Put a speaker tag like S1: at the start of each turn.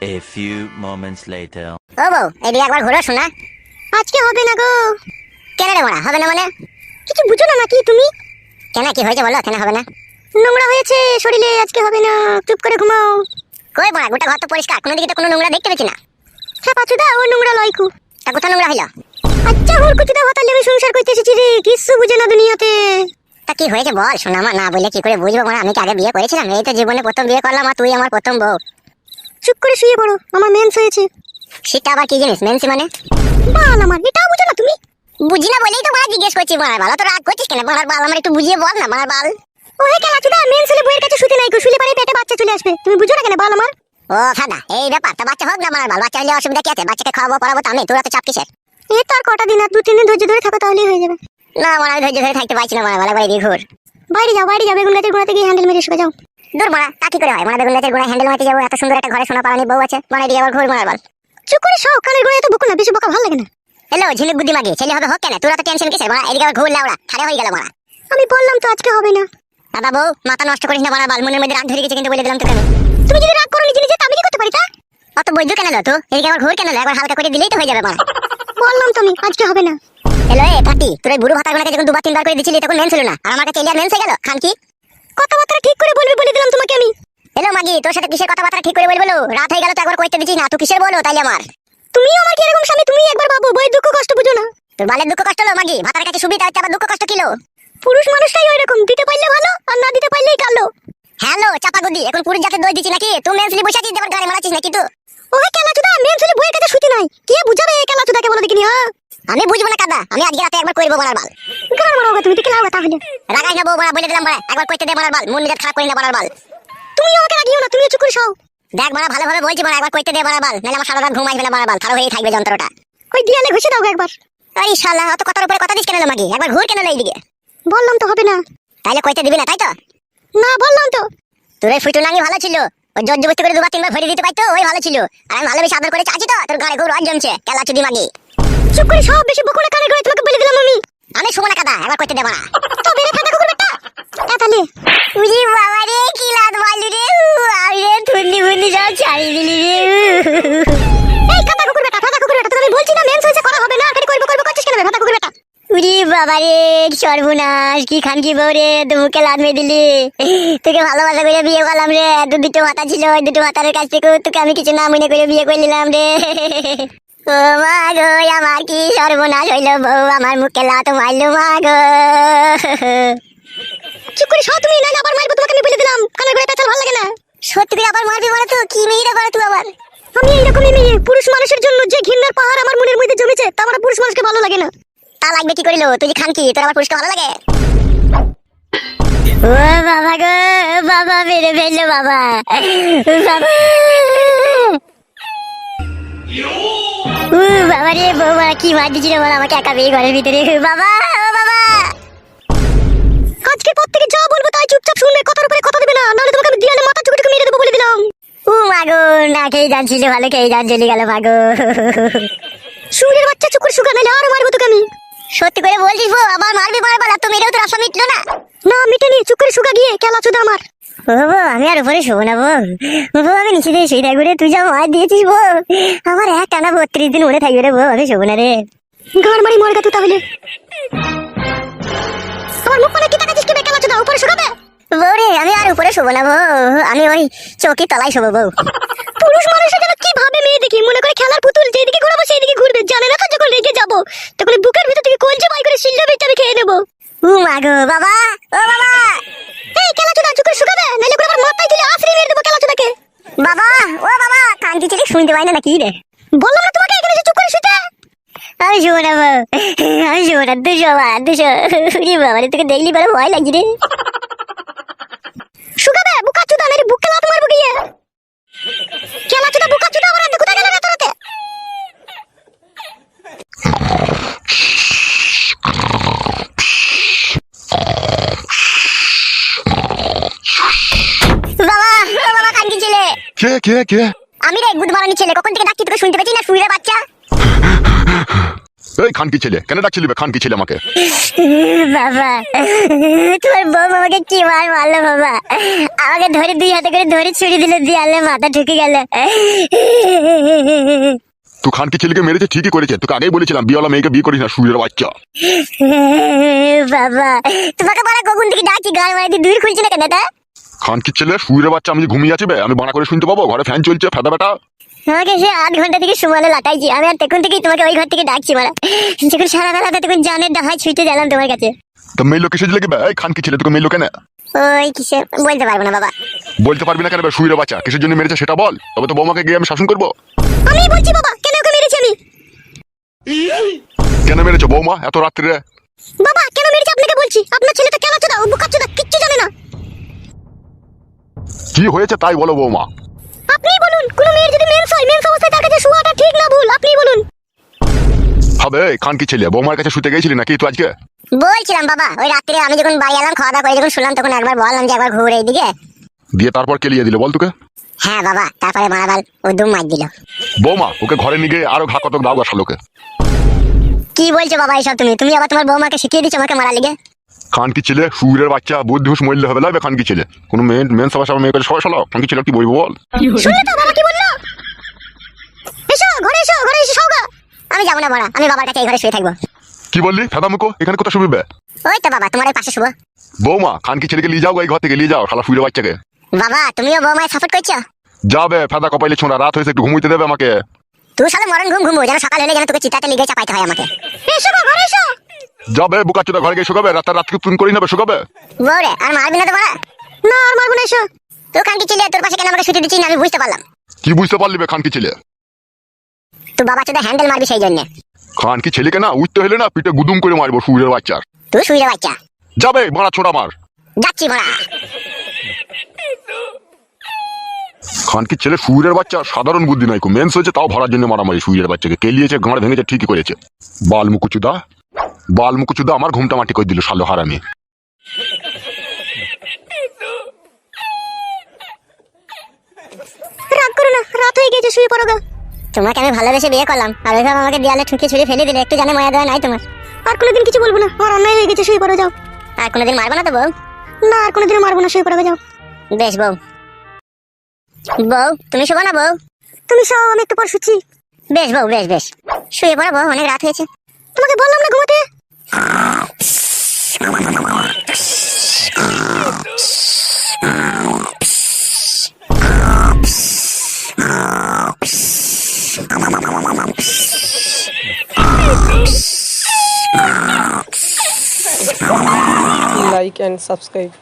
S1: A few moments later.
S2: ও বউ, এদিকে একবার ঘুরো শোনা। আজকে হবে না গো। কেন রে মারা হবে না মানে? কিছু বুঝো না নাকি তুমি? কেন, কি হয়েছে বলো, কেন হবে না? নোংরা হয়েছে শরীরে, আজকে হবে না। চুপ করে ঘুমাও। কই মারা গোটা ঘর তো পরিষ্কার, কোনো দিকে তো কোনো নোংরা দেখতে পেছি না। হ্যাঁ পাচুদা ও নোংরা লয় কু। তা কোথা নোংরা হইল? আচ্ছা ওর কুচুদা হতালে আমি সংসার করতে এসেছি রে কিছু বুঝে না দুনিয়াতে। তা কি হয়েছে বল, শোনা মা, না বলে কি করে বুঝব মানে আমি কি আগে বিয়ে করেছিলাম? এই তো জীবনে প্রথম বিয়ে করলাম, আর তুই আমার প্রথম বউ। চুপ করে শুয়ে পড়ো আমার মেন্স হয়েছে। সেটা আবার কি জিনিস মেন্সি মানে? বাল আমার এটাও বুঝো না তুমি। বুঝি না বলেই তো মারা জিজ্ঞেস করছি মারার বাল তো রাগ করছিস কেন? মারার বাল আমার একটু বুঝিয়ে বল না মারার বাল। ও হে কেলা চুদা মেন্স হলে বইয়ের কাছে শুতে নাই কো শুলে পারে পেটে বাচ্চা চলে আসবে। তুমি বুঝো না কেন বাল আমার? ও ফাদা এই ব্যাপার তা বাচ্চা হোক না মারার বাল বাচ্চা হলে অসুবিধা কি আছে? বাচ্চাকে খাওয়াবো পড়াবো তো আমি তোরা তো চাপ কিসের? এই তো আর কটা দিন আর দু তিন দিন ধৈর্য ধরে থাকো তাহলেই হয়ে যাবে। না মারা আমি ধৈর্য ধরে থাকতে পারছি না মারা বালা করে দিয়ে ঘুর। বাইরে যাও বাইরে যাও বেগুন গাছের গোড়াতে গিয়ে হ্যান্ডেল মেরে শুয়ে যাও। দূর মারা তা কি করে হয়? মারা বেগুন গাছের গোড়ায় হ্যান্ডেল মারতে যাব এত সুন্দর একটা ঘরে সোনা পালানি বউ আছে মানে দিয়ে আবার ঘুর মারার বাল। চুপ করে সব কানের গোড়ায় তো বকো না বেশি বকা ভালো লাগে না। হ্যালো ঝিলিক বুদ্ধি মাগি ছেলে হবে হোক কেন? তোরা তো টেনশন কিসের? মারা এদিকে আবার ঘুর লাউড়া খারে হয়ে গেল মারা। আমি বললাম তো আজকে হবে না। দাদা বউ মাথা নষ্ট করিস না মারার বাল মনের মধ্যে রাগ ধরে গেছে কিন্তু বলে দিলাম তোকে আমি। তুমি যদি রাগ করো নিজে নিজে আমি কি করতে পারি তা? অত বৈদ্য কেন তো? এদিকে আবার ঘুর কেন একবার হালকা করে দিলেই তো হয়ে যাবে মারা। বললাম তুমি আজকে হবে না। হ্যালো এ পাটি তোর বুড়ো ভাতার গোনাকে যখন দুবার তিনবার করে দিছিলি তখন মেন ছিল না। আর আমার কাছে এলিয়ার মেন হয়ে গেল? খান কি? কথাবার্তা ঠিক করে বলবি বলে দিলাম তোমাকে আমি। হ্যালো মাগি, তোর সাথে কিসের কথাবার্তা ঠিক করে বলব রাত হয়ে গেল তো একবার কইতে দিছিস না তুই কিসের বলো তাইলে আমার? তুমি আমার কি এরকম স্বামী? তুমি একবার ভাবো বই দুঃখ কষ্ট বুঝো না। তোর বালের দুঃখ কষ্ট হলো মাগি ভাতার কাছে সুবিধা হচ্ছে আবার দুঃখ কষ্ট কিলো? পুরুষ মানুষটাই ওই রকম দিতে পারলে ভালো, আর না দিতে পারলেই কালো। হ্যালো, চাপা গুদি এখন পুরুষ জাতের দই দিচ্ছি নাকি? তুই মেনসলি বসে আছিস দেবার গাড়ি মারাচ্ছিস নাকি তুই? ওই কেলা চুদা মেনসলি বইয়ের কাছে শুতি নাই। কে বুঝাবে এই কেলা চুদাকে বলো দেখিনি হ্যাঁ? আমি বুঝব না, কাদা। আমি আজকে রাতে একবার করব বলার বাল। গান মারাও তুমি দিকে লাও তাহলে রাগাই না বউ বলা বলে দিলাম বলা। একবার কইতে দে বলার বাল। মন নিজের খারাপ করি না বলার বাল। তুমি আমাকে রাগিও না তুমি চুপ করে সও দেখ বলা, ভালোভাবে বলছি বলা, একবার কইতে দে বলার বাল। নাহলে আমার সারা রাত ঘুম আসবে না বলার বাল। খারাপ হয়েই থাকবে যন্ত্রটা। ওই দিয়ালে ঘুষে দাও একবার। আরে শালা, অত কথার উপরে কথা দিস কেন মাগি? একবার ঘুর কেন এইদিকে? বললাম তো হবে না। তাইলে কইতে দিবি না, তাই তো? না, বললাম তো। তোর এই ফুটু নাঙ্গি ভালো ছিল। ওই জোর জবস্তি করে দুবার তিনবার ভরে দিতে পারতো, ওই ভালো ছিল। আর আমি ভালোবেসে আদর করে চাচ্ছি তো, তোর খুব রজ জমছে। কেলা চুদি মাগি। চুপ করে সব বেশি বকুড়ে কানে গড়ে তোমাকে বলে দিলাম আমি। আমি শুভ না কাদা একবার কইতে দেবা না। তো বেরে ফাটা কুকুর বেটা তাহলে? উজি বাবা রে কি লাদ মালু রে আমি রে থুন্নি ফুন্নি সব ছাড়ি দিলি রে। এই কাদা কুকুর বেটা ফাটা কুকুর বেটা তোকে আমি বলছি না মেন্স হয়েছে করা হবে না খালি করব করব করছিস কেন ফাটা কুকুর বেটা উরি বাবা রে সর্বনাশ কি খান কি বউ রে তুই মুখে লাদ মেয়ে দিলি। তোকে ভালোবাসা করে বিয়ে করলাম রে দুটো মাথা ছিল ওই দুটো মাথার কাছ থেকে তোকে আমি কিছু না মনে করে বিয়ে করে নিলাম রে। ও মা গো আমার কি সর্বনাশ হইল বউ? আমার মুখে লাত মারলো মা গো চুপ করে সব তুমি না আবার মারবো তোমাকে আমি বলে দিলাম। কানে গড়ে পেঁচাল ভালো লাগে না। সত্যি করে আবার মারবি মানে তো? কি মেয়েরা করে তুই আবার? আমি এইরকমই মেয়ে। পুরুষ মানুষের জন্য যে ঘৃণার পাহাড় আমার মনের মধ্যে জমেছে তা আমার পুরুষ মানুষকে ভালো লাগে না। তা লাগবে কি করিল? তুই খান কি? তোর আমার পুরুষকে ভালো লাগে? ও বাবা গো বাবা মেরে ফেলল বাবা। বাবা। বাবা রে, বৌমা, কি মার দিছিল বল আমাকে একা পেয়ে ঘরের ভিতরে? বাবা বাবা! আজকে পর থেকে যা বলব তাই চুপচাপ শুনবে, কথার উপরে কথা দেবে না, নাহলে তোমাকে আমি দিয়ালে মাথা চুকে মেরে দেবো বলে দিলাম। ও মাগো না খেয়ে যাচ্ছিল ভালো খেয়ে যান চলে গেল মাগো সুরের বাচ্চা চুকুর সুগা, নাহলে আরও মারবো তোকে আমি। সত্যি করে বলছিস বউ, আবার মারবি মারবার তো মেরেও তো রাস্তা মিটলো না। না, মিটেনি, চুকুর সুগা গিয়ে কেলা চুদা আমার। বউ আমি আর উপরে শোবো না বউ বউ আমি নিচে দিয়ে শুয়ে থাকব রে তুই যা মার দিয়েছিস বউ আমার এক টানা বত্রিশ দিন উড়ে থাকবে রে বউ আমি শোবো না রে। গান মারি মরগা তুই তাহলে। আমার মুখ মানে কি তাকাচ্ছিস কি বেকালা চুদা উপরে শুকাবে বউ রে আমি আর উপরে শোবো না বউ আমি ওই চৌকি তলায় শোবো বউ পুরুষ মানুষের যেন কি ভাবে মেয়ে দেখি মনে করে খেলার পুতুল যেদিকে ঘুরাবো সেদিকে ঘুরবে। জানে না তো যখন রেগে যাব তখন বুকের ভিতর থেকে কলজে বাই করে শিল্লা বেচে আমি খেয়ে নেব। বাবা। ও বাবা। এই খেলা চুদা চুকের শুকাবে নাইলে করে আমার মাথায় দিলে আফরি মেরে দেবো খেলা চুদাকে বাবা ও বাবা কান্তি ছেলে শুনতে পাই না নাকি রে? বললাম না তোমাকে এখানে চুপ করে শুতে। আমি শুবো না আমি শুবো না দুশো বা দুশো। বাবা তোকে দেখলি বলে ভয় লাগছে রে। শুকাবে বুকা চুদা নারে বুক খেলা চুদা বুকা চুদা আমার কোথায় গেল রাতে রাতে বাবা ও বাবা কান্দি ছেলে
S3: কে কে কে?
S2: আমি রে গুড মারানি ছেলে কখন থেকে ডাকছি তোকে শুনতে পেয়েছি না শুয়ে বাচ্চা?
S3: এই খানকি ছেলে কেন ডাকছিলি বে খানকি ছেলে আমাকে?
S2: বাবা তোমার বউ আমাকে কি মার মারলো বাবা? আমাকে ধরে দুই হাতে করে ধরে ছুরি দিলে দিয়ালে মাথা ঢুকে গেল।
S3: তুই খানকি ছেলেকে মেরেছে ঠিকই করেছে। তোকে আগেই বলেছিলাম বিয়েওয়ালা মেয়েকে বিয়ে করিস না সুরের বাচ্চা।
S2: বাবা তোমাকে বলা কখন থেকে ডাকি গাল মারি দূর খুলছে না কেন এটা
S3: খানকি ছেলে? সুরের বাচ্চা আমি ঘুমিয়ে আছি বে আমি বানা করে শুনতে পাবো? ঘরে ফ্যান চলছে ফেদা বেটা।
S2: সে আধ ঘণ্টা থেকে সুমালে লাটাইছি। আমি আর তখন থেকেই তোমাকে ওই ঘর থেকে ডাকছি মারা। যখন সারা তখন জানের ডাহায় ছুটে গেলাম তোমার কাছে।
S3: তো মেয়ে লোক এসে লেগে এই খানকি ছেলে তোকে মেয়ে লোকে না
S2: ওই কিসে বলতে পারব না বাবা।
S3: বলতে পারবি না কেন বে সুরের বাচ্চা? কিসের জন্য মেরেছে সেটা বল। তবে তো বৌমাকে গিয়ে আমি শাসন করব।
S2: আমি বলছি বাবা কেন ওকে মেরেছি আমি?
S3: কেন মেরেছো বৌমা এত রাত্রে
S2: বাবা কেন মেরেছি আপনাকে বলছি? আপনার ছেলে তো কেন চোদা বুকাচ্চোদা কিচ্ছু জানে না।
S3: কি হয়েছে তাই বলো বৌমা?
S2: আপনি বলুন কোন মেয়ের যদি মেন্স হয় মেন্স অবস্থায় তার কাছে শোয়াটা ঠিক না ভুল আপনি বলুন।
S3: হবে এই খানকি ছেলে বৌমার কাছে শুতে গেছিলি নাকি তুই আজকে?
S2: বলছিলাম বাবা ওই রাত্রে আমি যখন বাড়ি এলাম খাওয়া দাওয়া করে যখন শুনলাম তখন একবার বললাম যে একবার ঘুরে এইদিকে।
S3: দিয়ে তারপর কেলিয়ে দিলে বল তোকে।
S2: হ্যাঁ বাবা তারপরে মারাবাল ও দুম মার দিল।
S3: বৌমা ওকে ঘরে নিয়ে গিয়ে আরও ঘা কতক দাও গা শালোকে।
S2: কি বলছো বাবা এইসব তুমি? তুমি আবার তোমার বৌমাকে শিখিয়ে দিচ্ছ আমাকে মারা লিগে?
S3: খানকি ছেলে সুরের বাচ্চা বুদ্ধি হুস মরলে হবে লাগবে খানকি ছেলে। কোনো মেন মেন সবার সবার মেয়ে করে সবাই শালো খানকি ছেলে কি বলব বল?
S2: শুনলে তো বাবা কি বলল? এসো ঘরে এসো ঘরে এসে সৌগা আমি যাব না বড়া আমি বাবার কাছে এই ঘরে শুয়ে থাকব।
S3: কি বললি? মুখো এখানে কোথায় শুবি বে
S2: ওই তো বাবা তোমার পাশে শুভ
S3: বৌমা খানকি ছেলেকে নিয়ে যাও এই ঘর থেকে নিয়ে যাও শালা সুরের বাচ্চাকে।
S2: বাবা তুমিও বৌমায় সাপোর্ট করছ?
S3: যাবে ফেদা কপাইলে ছোঁড়া রাত হয়েছে একটু ঘুমুইতে দেবে আমাকে।
S2: তুই সালে মরণ ঘুম ঘুমবো যেন সকাল হলে যেন তোকে চিতাতে লিগে চাপাইতে হয় আমাকে। এসো ঘরে এসো।
S3: যাবে বুকা চোদা ঘরে গিয়ে শুকাবে রাতের রাতকে তুমি করে নেবে শুকাবে।
S2: বউরে আর মারবি না তো বড়া না আর মারবো না এসো। তুই কান্তি ছিলে তোর পাশে কেন আমাকে ছুটি দিচ্ছিস আমি বুঝতে পারলাম।
S3: কি বুঝতে পারলি বে খানকি ছেলে?
S2: তুই বাবা চোদা হ্যান্ডেল মারবি সেই জন্য।
S3: খানকি ছেলেকে না উঠতে হলে না পিঠে গুদুম করে মারবো সুরের বাচ্চার
S2: তুই শুয়ে বাচ্চা।
S3: যাবে মারা ছোড়া মার।
S2: যাচ্ছি বড়া
S3: খানকি ছেলে সুরের বাচ্চা সাধারণ বুদ্ধি নাই মেন্স হয়েছে তাও ভরার জন্য মারামারি সুরের বাচ্চাকে। কেলিয়েছে গাঁড় ভেঙেছে ঠিকই করেছে। বাল মুকুচুদা বাল মুকুচুদা আমার ঘুমটা মাটি করে দিল সালো হারামি।
S2: রাগ করো না রাত হয়ে গেছে শুয়ে পড়ো গা। তোমাকে আমি ভালোবেসে বিয়ে করলাম আর ওইভাবে আমাকে দেয়ালে ঠুকে ছুড়ে ফেলে দিলে একটু জানে মায়া দেওয়া নাই তোমার। আর কোনোদিন কিছু বলব না আমার অন্যায় হয়ে গেছে শুয়ে পড়ো যাও। আর কোনোদিন মারবো না তো বউ? না আর কোনোদিন মারবো না শুয়ে পড়ো যাও। বেশ বউ। বউ তুমি শোবো না বউ? তুমি শোও আমি একটু পর শুচ্ছি। বেশ বউ বেশ বেশ। শুয়ে পড়ো বউ অনেক রাত হয়েছে। তোমাকে বললাম না ঘুমাতে?
S4: Like and subscribe